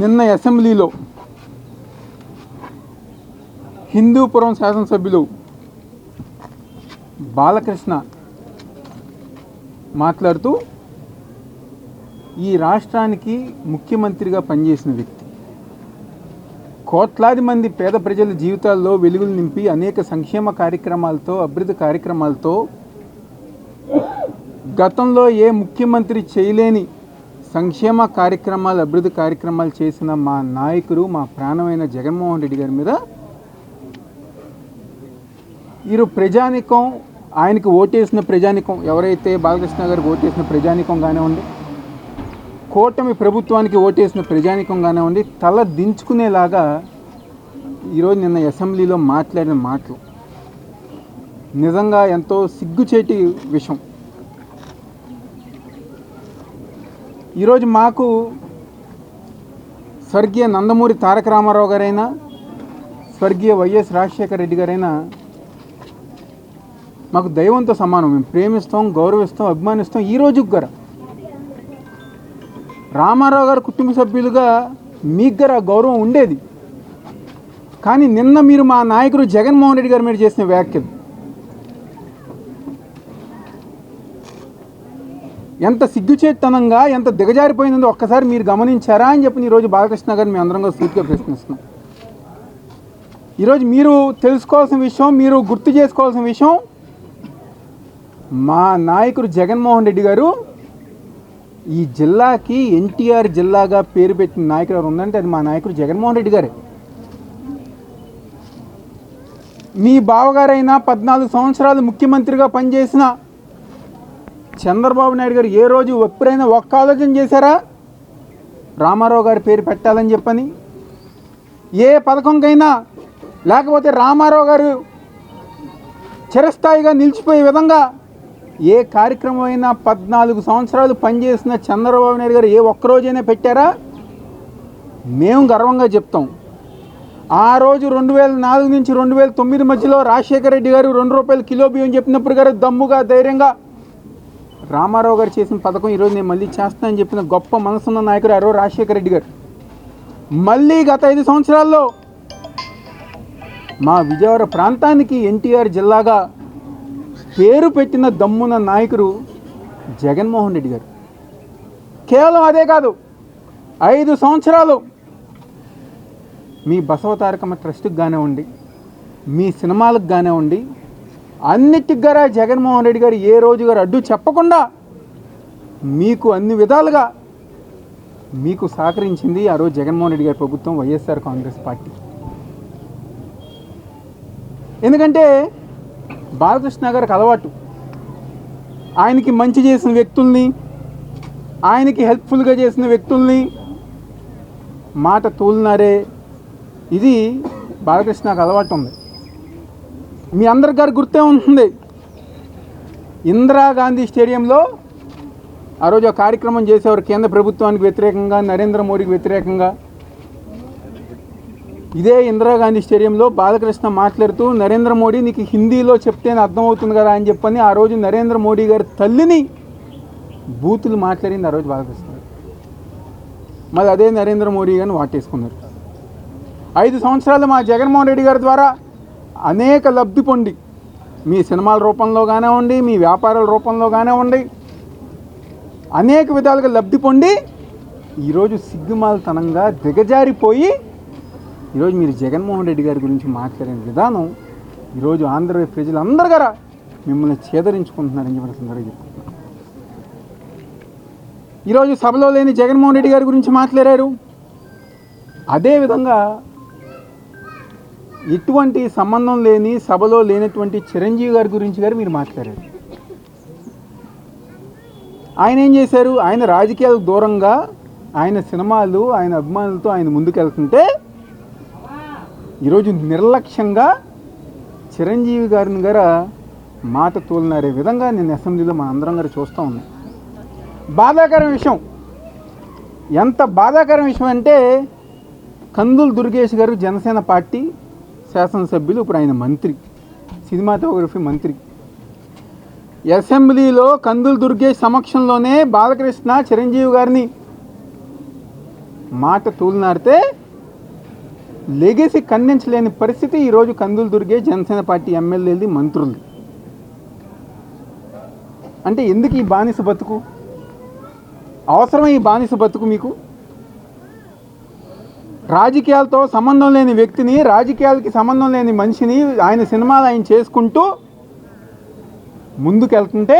నిన్న అసెంబ్లీలో హిందూపురం శాసనసభ్యులు బాలకృష్ణ మాట్లాడుతూ ఈ రాష్ట్రానికి ముఖ్యమంత్రిగా పనిచేసిన వ్యక్తి. కోట్లాది మంది పేద ప్రజల జీవితాల్లో వెలుగులు నింపి అనేక సంక్షేమ కార్యక్రమాలతో అభివృద్ధి కార్యక్రమాలతో గతంలో ఏ ముఖ్యమంత్రి చేయలేని సంక్షేమ కార్యక్రమాలు అభివృద్ధి కార్యక్రమాలు చేసిన మా నాయకుడు మా ప్రాణమైన జగన్మోహన్ రెడ్డి గారి మీద వీరు ప్రజానికం ఆయనకి ఓటేసిన ప్రజానికం ఎవరైతే బాలకృష్ణ గారికి ఓటేసిన ప్రజానికం కానివ్వండి కూటమి ప్రభుత్వానికి ఓటేసిన ప్రజానికం కానివ్వండి తల దించుకునేలాగా ఈరోజు నిన్న అసెంబ్లీలో మాట్లాడిన మాటలు. నిజంగా ఎంతో సిగ్గుచేటి విషయం. ఈరోజు మాకు స్వర్గీయ నందమూరి తారక రామారావు గారైనా స్వర్గీయ వైఎస్ రాజశేఖర రెడ్డి గారైనా మాకు దైవంతో సమానం. మేము ప్రేమిస్తాం గౌరవిస్తాం అభిమానిస్తాం ఈరోజు గారు. రామారావు గారు కుటుంబ సభ్యులుగా మీకు గారు ఆ గౌరవం ఉండేది. కానీ నిన్న మీరు మా నాయకుడు జగన్మోహన్ రెడ్డి గారి మీద చేసిన వ్యాఖ్యలు. ఎంత సిగ్గుచేతనంగా ఎంత దిగజారిపోయిందో ఒక్కసారి మీరు గమనించారా అని చెప్పి ఈరోజు బాలకృష్ణ గారిని మేము అందరం కూడా సూటిగా ప్రశ్నిస్తున్నాం. ఈరోజు మీరు తెలుసుకోవాల్సిన విషయం మీరు గుర్తు చేసుకోవాల్సిన విషయం మా నాయకుడు జగన్మోహన్ రెడ్డి గారు ఈ జిల్లాకి ఎన్టీఆర్ జిల్లాగా పేరు పెట్టిన నాయకుడు ఎవరు ఉందంటే అది మా నాయకుడు జగన్మోహన్ రెడ్డి గారే. మీ బావగారైనా పద్నాలుగు సంవత్సరాలు ముఖ్యమంత్రిగా పనిచేసిన చంద్రబాబు నాయుడు గారు ఏ రోజు ఎప్పుడైనా ఒక్క ఆలోచన చేశారా? రామారావు గారి పేరు పెట్టాలని చెప్పని? ఏ పథకంకైనా లేకపోతే రామారావు గారు చిరస్థాయిగా నిలిచిపోయే విధంగా ఏ కార్యక్రమం అయినా పద్నాలుగు సంవత్సరాలు పనిచేసిన చంద్రబాబు నాయుడు గారు ఏ ఒక్కరోజైనా పెట్టారా? మేము గర్వంగా చెప్తాం. ఆ రోజు రెండు వేల నాలుగు నుంచి రెండు వేల తొమ్మిది మధ్యలో రాజశేఖర రెడ్డి గారు రెండు రూపాయలు కిలో బియ్యం చెప్పినప్పుడు గారు దమ్ముగా ధైర్యంగా రామారావు గారు చేసిన పథకం ఈరోజు నేను మళ్ళీ చేస్తానని చెప్పిన గొప్ప మనసున్న నాయకుడు అరో రాజశేఖర రెడ్డి గారు. మళ్ళీ గత ఐదు సంవత్సరాల్లో మా విజయవాడ ప్రాంతానికి ఎన్టీఆర్ జిల్లాగా పేరు పెట్టిన దమ్మున నాయకుడు జగన్మోహన్ రెడ్డి గారు. కేవలం అదే కాదు ఐదు సంవత్సరాలు మీ బసవ తారకమ్మ ట్రస్ట్కి కానివ్వండి మీ సినిమాలకు కానివ్వండి అన్నిటికి గారా జగన్మోహన్ రెడ్డి గారు ఏ రోజు గారు అడ్డు చెప్పకుండా మీకు అన్ని విధాలుగా మీకు సహకరించింది ఆ రోజు జగన్మోహన్ రెడ్డి గారి ప్రభుత్వం వైఎస్ఆర్ కాంగ్రెస్ పార్టీ. ఎందుకంటే బాలకృష్ణ గారికి అలవాటు. ఆయనకి మంచి చేసిన వ్యక్తుల్ని ఆయనకి హెల్ప్ఫుల్గా చేసిన వ్యక్తుల్ని మాట తూలినారే. ఇది బాలకృష్ణకు అలవాటు ఉంది. మీ అందరి గారి గుర్తే ఉంటుంది. ఇందిరాగాంధీ స్టేడియంలో ఆ రోజు కార్యక్రమం చేసేవారు కేంద్ర ప్రభుత్వానికి వ్యతిరేకంగా నరేంద్ర మోడీకి వ్యతిరేకంగా. ఇదే ఇందిరాగాంధీ స్టేడియంలో బాలకృష్ణ మాట్లాడుతూ నరేంద్ర మోడీ నీకు హిందీలో చెప్తేనే అర్థమవుతుంది కదా అని చెప్పని ఆ రోజు నరేంద్ర మోడీ గారి తల్లిని బూతులు మాట్లాడింది ఆ రోజు బాలకృష్ణ. గారు. మళ్ళీ అదే నరేంద్ర మోడీ గారిని వాటేసుకున్నారు. ఐదు సంవత్సరాలు మా జగన్మోహన్ రెడ్డి గారి ద్వారా అనేక లబ్ధి పొంది. మీ సినిమాల రూపంలో కానివ్వండి మీ వ్యాపారాల రూపంలో కానివ్వండి అనేక విధాలుగా లబ్ధి పొంది ఈరోజు సిగ్గుమాలతనంగా దిగజారిపోయి ఈరోజు మీరు జగన్మోహన్ రెడ్డి గారి గురించి మాట్లాడిన విధానం ఈరోజు ఆంధ్రప్రదేశ్ ప్రజలందరూ గారా మిమ్మల్ని చేదరించుకుంటున్నారని చెప్పి సందర్భంగా చెప్పుకుంటున్నాను. ఈరోజు సభలో లేని జగన్మోహన్ రెడ్డి గారి గురించి మాట్లాడారు. అదేవిధంగా ఎటువంటి సంబంధం లేని సభలో లేనటువంటి చిరంజీవి గారి గురించి గారు మీరు మాట్లాడారు. ఆయన ఏం చేశారు? ఆయన రాజకీయాలకు దూరంగా ఆయన సినిమాలు ఆయన అభిమానులతో ఆయన ముందుకెళ్తుంటే ఈరోజు నిర్లక్ష్యంగా చిరంజీవి గారిని గారు మాట తోలినారే విధంగా నేను అసెంబ్లీలో మన అందరం గారు చూస్తూ ఉన్నాం. బాధాకరం విషయం. ఎంత బాధాకరం విషయం అంటే కందులు దుర్గేష్ గారు జనసేన పార్టీ శాసనసభ్యులు ఇప్పుడు ఆయన మంత్రి సినిమాటోగ్రఫీ మంత్రి. అసెంబ్లీలో కందులు దుర్గేష్ సమక్షంలోనే బాలకృష్ణ చిరంజీవి గారిని మాట తూలినాడితే లెగసీ ఖండించలేని పరిస్థితి ఈరోజు కందులు దుర్గే జనసేన పార్టీ ఎమ్మెల్యేది మంత్రులు అంటే ఎందుకు ఈ బానిస బతుకు? అవసరం ఈ బానిస బతుకు మీకు? రాజకీయాలతో సంబంధం లేని వ్యక్తిని రాజకీయాలకి సంబంధం లేని మనిషిని ఆయన సినిమాలు ఆయన చేసుకుంటూ ముందుకెళ్తుంటే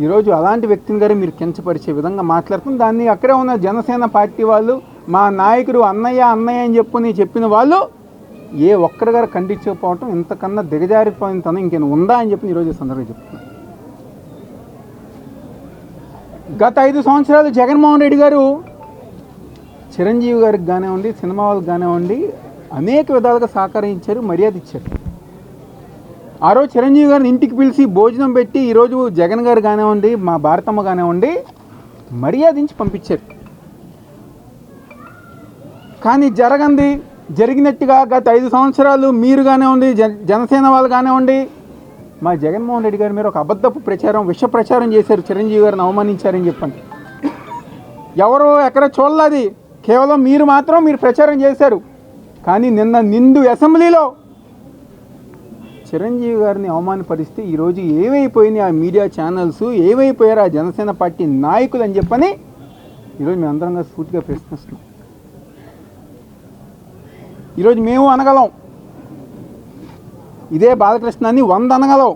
ఈరోజు అలాంటి వ్యక్తిని గారు మీరు కించపరిచే విధంగా మాట్లాడుతుంది దాన్ని అక్కడే ఉన్న జనసేన పార్టీ వాళ్ళు మా నాయకుడు అన్నయ్య అన్నయ్య అని చెప్పుని చెప్పిన వాళ్ళు ఏ ఒక్కరి గారు ఖండించకపోవటం ఇంతకన్నా దిగజారిపోయిన తనం ఇంకేం ఉందా అని చెప్పి ఈరోజు సందర్భంగా చెప్తున్నాను గత ఐదు సంవత్సరాలు జగన్మోహన్ రెడ్డి గారు చిరంజీవి గారికి కానివ్వండి సినిమా వాళ్ళకి కానివ్వండి అనేక విధాలుగా సహకరించారు మర్యాద ఇచ్చారు. ఆ రోజు చిరంజీవి గారిని ఇంటికి పిలిచి భోజనం పెట్టి ఈరోజు జగన్ గారు కానివ్వండి మా భారతమ్మ కానివ్వండి మర్యాదించి పంపించారు. కానీ జరగంది జరిగినట్టుగా గత ఐదు సంవత్సరాలు మీరు కానివ్వండి జన జనసేన వాళ్ళు కానివ్వండి మా జగన్మోహన్ రెడ్డి గారి మీరు ఒక అబద్ధపు ప్రచారం విష ప్రచారం చేశారు చిరంజీవి గారిని అవమానించారని చెప్పండి. ఎవరో ఎక్కడ చూడలేదు కేవలం మీరు మాత్రం మీరు ప్రచారం చేశారు. కానీ నిన్న నిండు అసెంబ్లీలో చిరంజీవి గారిని అవమానపరిస్తే ఈరోజు ఏమైపోయినాయి ఆ మీడియా ఛానల్స్ ఏమైపోయారు ఆ జనసేన పార్టీ నాయకులు అని చెప్పని ఈరోజు మేము అందరం సూటిగా ప్రశ్నిస్తున్నాం. ఈరోజు మేము అనగలం. ఇదే బాలకృష్ణాన్ని వంద అనగలం.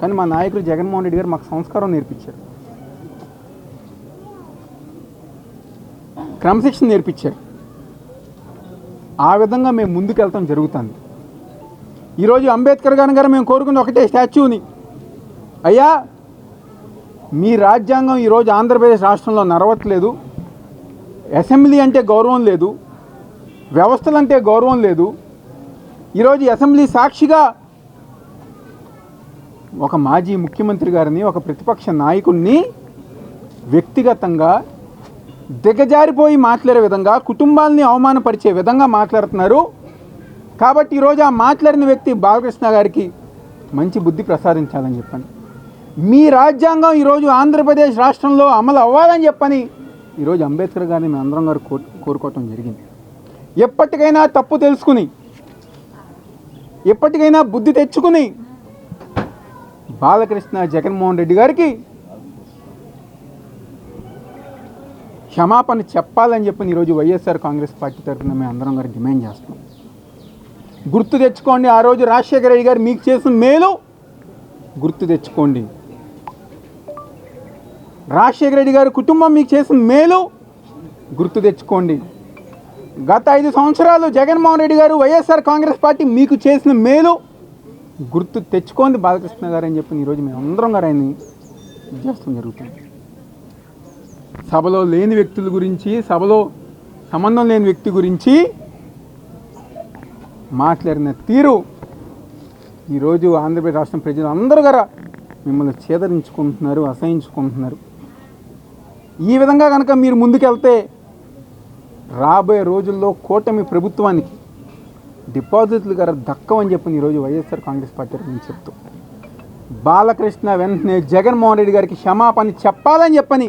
కానీ మా నాయకుడు జగన్మోహన్ రెడ్డి గారు మాకు సంస్కారం నేర్పించారు. క్రమశిక్షణ నేర్పించారు. ఆ విధంగా మేము ముందుకెళ్తాం జరుగుతుంది. ఈరోజు అంబేద్కర్ గారి గారు మేము కోరుకున్న ఒకటే స్టాచ్యూని. అయ్యా మీ రాజ్యాంగం ఈరోజు ఆంధ్రప్రదేశ్ రాష్ట్రంలో నడవట్లేదు. అసెంబ్లీ అంటే గౌరవం లేదు. వ్యవస్థలంటే గౌరవం లేదు. ఈరోజు అసెంబ్లీ సాక్షిగా ఒక మాజీ ముఖ్యమంత్రి గారిని ఒక ప్రతిపక్ష నాయకుడిని వ్యక్తిగతంగా దిగజారిపోయి మాట్లాడే విధంగా కుటుంబాలని అవమానపరిచే విధంగా మాట్లాడుతున్నారు. కాబట్టి ఈరోజు ఆ మాట్లాడిన వ్యక్తి బాలకృష్ణ గారికి మంచి బుద్ధి ప్రసాదించాలని చెప్పండి. మీ రాజ్యాంగం ఈరోజు ఆంధ్రప్రదేశ్ రాష్ట్రంలో అమలు అవ్వాలని చెప్పని ఈరోజు అంబేద్కర్ గారిని మేము అందరం గారు కో కోరుకోవటం జరిగింది. ఎప్పటికైనా తప్పు తెలుసుకుని ఎప్పటికైనా బుద్ధి తెచ్చుకుని బాలకృష్ణ జగన్మోహన్ రెడ్డి గారికి క్షమాపణ చెప్పాలని చెప్పి ఈరోజు వైఎస్ఆర్ కాంగ్రెస్ పార్టీ తరఫున మేము అందరం గారు డిమాండ్ చేస్తున్నాం. గుర్తు తెచ్చుకోండి ఆ రోజు రాజశేఖర రెడ్డి గారు మీకు చేసిన మేలు గుర్తు తెచ్చుకోండి. రాజశేఖర రెడ్డి గారి కుటుంబం మీకు చేసిన మేలు గుర్తు తెచ్చుకోండి. గత ఐదు సంవత్సరాలు జగన్మోహన్ రెడ్డి గారు వైఎస్ఆర్ కాంగ్రెస్ పార్టీ మీకు చేసిన మేలు గుర్తు తెచ్చుకోండి బాలకృష్ణ గారు అని చెప్పి ఈరోజు మేము అందరం గారు ఆయన్ని ఇది చేస్తాం జరుగుతుంది. సభలో లేని వ్యక్తుల గురించి సభలో సంబంధం లేని వ్యక్తి గురించి మాట్లాడిన తీరు ఈరోజు ఆంధ్రప్రదేశ్ రాష్ట్రం ప్రజలు అందరూ గారా మిమ్మల్ని చేదరించుకుంటున్నారు అసహించుకుంటున్నారు. ఈ విధంగా కనుక మీరు ముందుకెళ్తే రాబోయే రోజుల్లో కూటమి ప్రభుత్వానికి డిపాజిట్లు గారు దక్కవని చెప్పి ఈరోజు వైఎస్ఆర్ కాంగ్రెస్ పార్టీ నేను చెప్తూ బాలకృష్ణ వెంటనే జగన్మోహన్ రెడ్డి గారికి క్షమాపణ చెప్పాలని చెప్పని